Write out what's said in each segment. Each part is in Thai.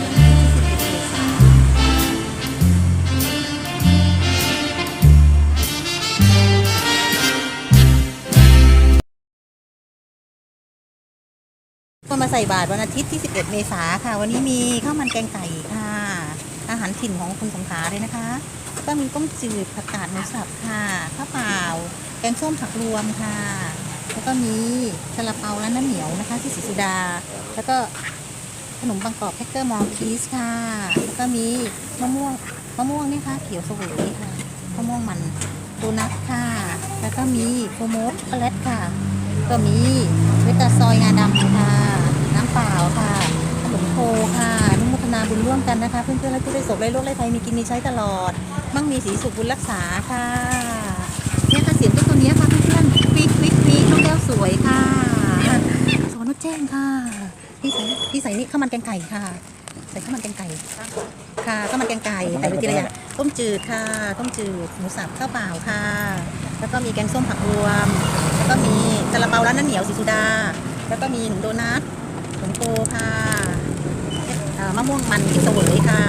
วันมายนก็มาใส่บาตรวันอาทิตย์ที่ 11 เมษาค่ะ วันนี้มีข้าวมันแกงไก่ค่ะ อาหารถิ่นของคนสงขลาเลยนะคะ ก็มีต้มจืดผักกาดหมูสับค่ะข้าวเปล่า แกงส้มผักรวมค่ะ แล้วก็มีซาลาเปาและน้ำเหนียวนะคะ ที่ศรีสุดา แล้วก็ ขนมปังกรอบแฮกเกอร์มอลคีสค่ะ แล้วก็มีมะม่วงมะม่วงนี่ค่ะเขียวสวยค่ะมะม่วงมันโดนัทค่ะ แล้วก็มีโฟโมสช็อกโกแลตค่ะ ก็มีเวตาซอยงาดำค่ะ น้ำเปล่าค่ะขนมโคค่ะนุโมทนาบุญร่วมกันนะคะ เพื่อนๆและผู้ได้ศพไร้โรคไร้ภัยมีกินมีใช้ตลอด มั่งมีสีสุขบุญรักษาค่ะเนี่ยค่ะเสียงต้นตัวเนี้ยค่ะเพื่อนๆฟิกฟิกฟิกน้องแก้วสวยค่ะสวนนุชแจ้งค่ะ พี่ใส่พี่ใส่นี่ข้าวมันแกงไก่ค่ะ ใส่ข้าวมันแกงไก่ ค่ะข้าวมันแกงไก่ใส่ไปทีละอย่างต้มจืดค่ะ ต้มจืดหมูสับข้าวเปล่าค่ะ แล้วก็มีแกงส้มผักรวม แล้วก็มีซาลาเปาร้านน้ำเหนียวสีสุดา แล้วก็มีหนมโดนัทขนมโตค่ะเอ่อมะม่วงมันเขียวเสวยค่ะ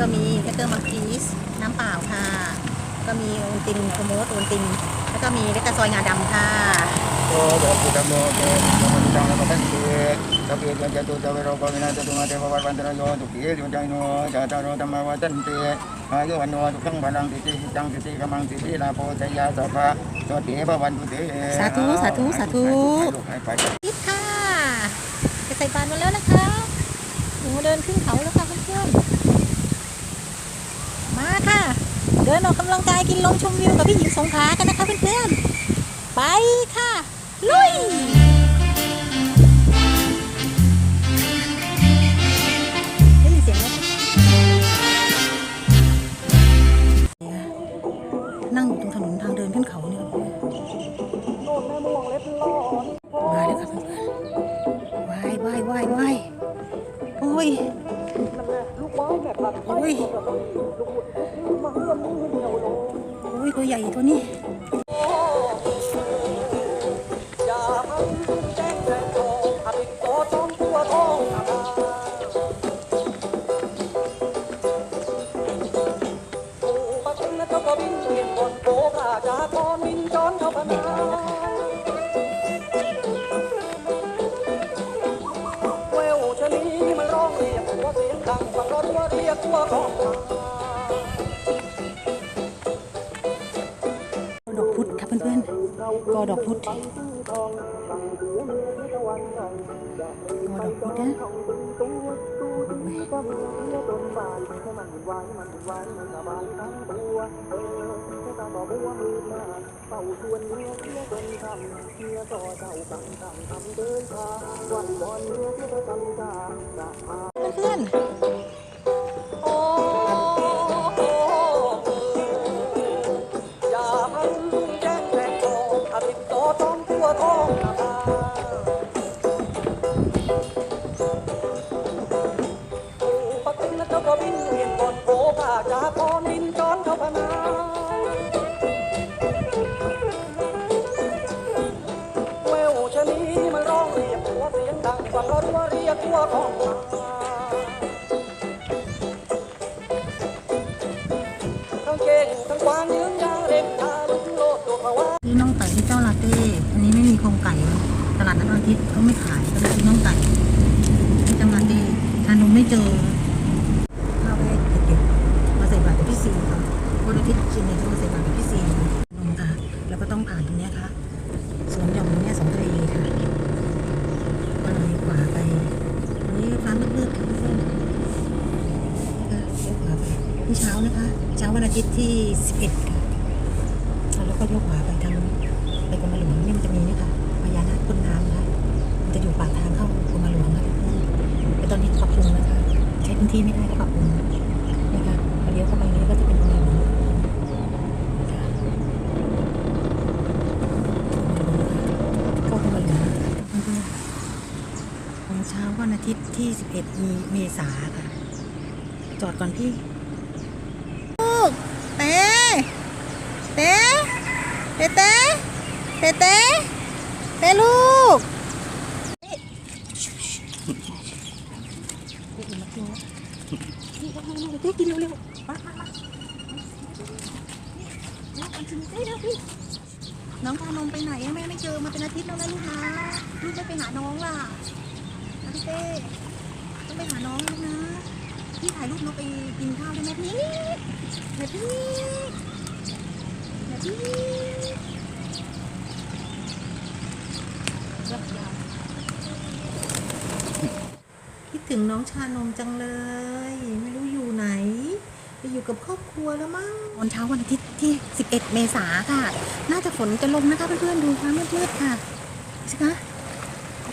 ก็มีแคคเกอร์มังคีสน้ำเปล่าค่ะ ก็มีโอนตินโคโมสโอนติน แล้วก็มีเล็กตาซอยงาดำค่ะ โอ้ดอกกุฎโมเตนมันจังแล้วก็เป็นเตตะเกียบจะตุตะเวโรปวินาจะตุมาเทววันตรโยตุกีลิจัยโนจาตารโรธรรมวัตันเตอายุวันโนทุกขังพลังติติจังติติกมังติติลาโพชยาสัพพะสวัสดีพระวันตุเตสาธุสาธุสาธุให้ไปทิศค่ะไปใส่บาตรมาแล้วนะคะหนูเดินขึ้นเขาแล้วค่ะเพื่อนๆมาค่ะ เดินออกกำลังกายกินลมชมวิวกับพี่หญิงสงขลากันนะคะเพื่อนๆไปค่ะ ลุย ได้ยินเสียงไหมนั่งอยู่ตรงถนนทางเดินขึ้นเขาเนี่ยมาแล้วครับเพื่อนๆว่ายว่ายว่ายว่ายโอ้ยโอ้ยโอ้ยตัวใหญ่ตัวนี้ เสียงดังฟังรถว่าเรียกตัวของดอกพุธครับเพื่อนๆ กอดอกพุธกอดอกพุธนะเพื่อนโอ้โหอย่ามันแจ้งแรงโตอภิโตจอมตัวทองอาณาปู่ปะคุณและเจ้าก็บินเวียนบนโบกาจากรบินจอนเข้าพนาแววชะนีมันร้องเรียกหัวเสียงดังฟังรถว่าเรียกตัวของ ทั้งเก่งทั้งกวางยืนยางเร็งตาลุกโลดตัวเขาว่าๆซื้อน้องไก่ที่เจ้าลาเต้ อันนี้ไม่มีโครงไก่ ตลาดนัดวันอาทิตย์เขาไม่ขายก็เลยน้องไก่ที่เจ้าลาเต้ทานนมไม่เจอข้าวไปให้เด็กๆมาใส่บาตรกับพี่ซีค่ะวันอาทิตย์กินเนี่ยจะมาใส่บาตรกับพี่ซีนมค่ะ แล้วก็ต้องผ่านตรงนี้ค่ะ สวนหย่อมตรงเนี้ยสองทะเลค่ะ ก็เลยขวาไปวันนี้ฟ้ามืดๆค่ะเพื่อนๆก็เลี้ยวขว ที่เช้านะคะ เช้าวันอาทิตย์ที่ 11 ค่ะ แล้วก็ยกขวาไปทางไปกรมหลวงนี่มันจะมีนี่ค่ะพญานาคพ่นน้ำนะคะมันจะอยู่ปากทางเข้ากรมหลวงนะคะแต่ตอนนี้ปรับปรุงนะคะ ใช้พื้นที่ไม่ได้ก็ปรับปรุงนี่ค่ะพอเลี้ยวเข้าไปนี้ก็จะเป็นกรมหลวงค่ะเข้ากรมหลวงเพื่อนๆของเช้าวันอาทิตย์ที่ 11 มีเมษาค่ะ จอดก่อนพี่ลูกเต้เต้ เต้เต้เต้เต้เต้ลูกเอ๊ะเจ๊กินเร็วๆมามามาน้องชิมเจ๊เร็วพี่น้องพานมไปไหนแม่ไม่เจอมาเป็นอาทิตย์แล้วนะลูกนะลูกไม่ไปหาน้องล่ะนะพี่เต้ต้องไปหาน้องลูกนะพี่ถ่ายรูปน้องไปกินข้าวได้ไหมพี่เดี๋ยวพี่เดี๋ยวพี่ คิดถึงน้องชานมจังเลย ไม่รู้อยู่ไหน ไปอยู่กับครอบครัวแล้วมั้งตอนเช้าวันอาทิตย์ที่ 11 เมษาค่ะ น่าจะฝนจะลงนะคะเพื่อนๆดูฟ้ามืดๆค่ะใช่ไหม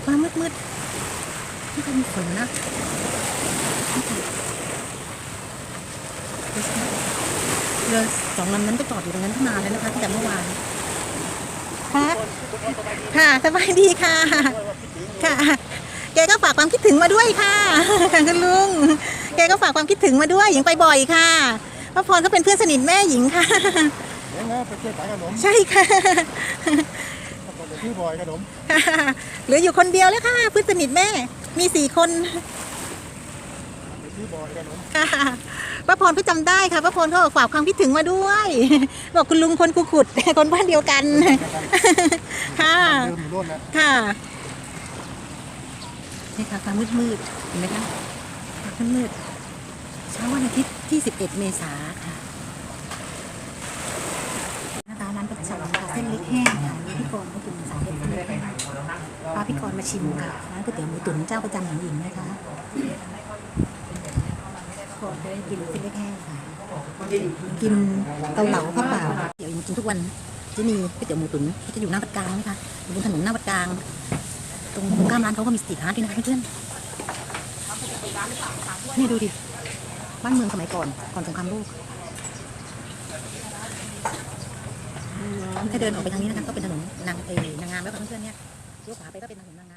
ฟ้ามืดๆไม่เคยมีฝนนะนี่ค่ะดูสิคะ เรือสองลำนั้นก็จอดอยู่ตรงนั้นตั้งนานแล้วนะคะตั้งแต่เมื่อวานค่ะค่ะสบายดีค่ะ ค่ะ แกก็ฝากความคิดถึงมาด้วยค่ะค่ะคุณลุง แกก็ฝากความคิดถึงมาด้วยหญิงไปบ่อยค่ะป้าพรเขาเป็นเพื่อนสนิทแม่หญิงค่ะเดี๋ยวนะไปเที่ยวขายขนมใช่ค่ะปกติที่บอยขนมเหลืออยู่คนเดียวแล้วค่ะเพื่อนสนิทแม่ มีสี่คนไปที่บอยขนมค่ะป้าพรก็จำได้ค่ะป้าพรเขาฝากความคิดถึงมาด้วย บอกคุณลุงคนกูขุด คนบ้านเดียวกัน ค่ะลืมอยู่นู่นนะค่ะ นี่ค่ะฟ้ามืดมืดๆเห็นไหมคะฟ้ามืดมืดๆเช้าวันอาทิตย์ที่ 11 เมษาค่ะนะคะร้านประจำค่ะเส้นเล็กแห้งค่ะนี่พี่กรณ์ก็กินสายเล็กเส้นเล็กแห้งพาพี่กรณ์มาชิมค่ะร้านก๋วยเตี๋ยวหมูตุ๋นเจ้าประจำของหญิงนะคะ ก่อนเคยกินเส้นเล็กแห้งค่ะ กินเกาเหลาข้าวเปล่าเดี๋ยวหญิงกินทุกวันจะมีก๋วยเตี๋ยวหมูตุ๋นที่จะอยู่หน้าวัดกลางนะคะอยู่บนถนนหน้าวัดกลางตรงข้ามร้านเขาก็มีสตรีทอาร์ตด้วยนะคะเพื่อนๆนี่ดูดิบ้านเมืองสมัยก่อนก่อนสงครามโลกถ้าเดินออกไปทางนี้นะคะก็เป็นถนนนางเอนางงามแล้วค่ะเพื่อนๆเนี่ยเลี้ยวขวาไปก็เป็นถนนนางงาม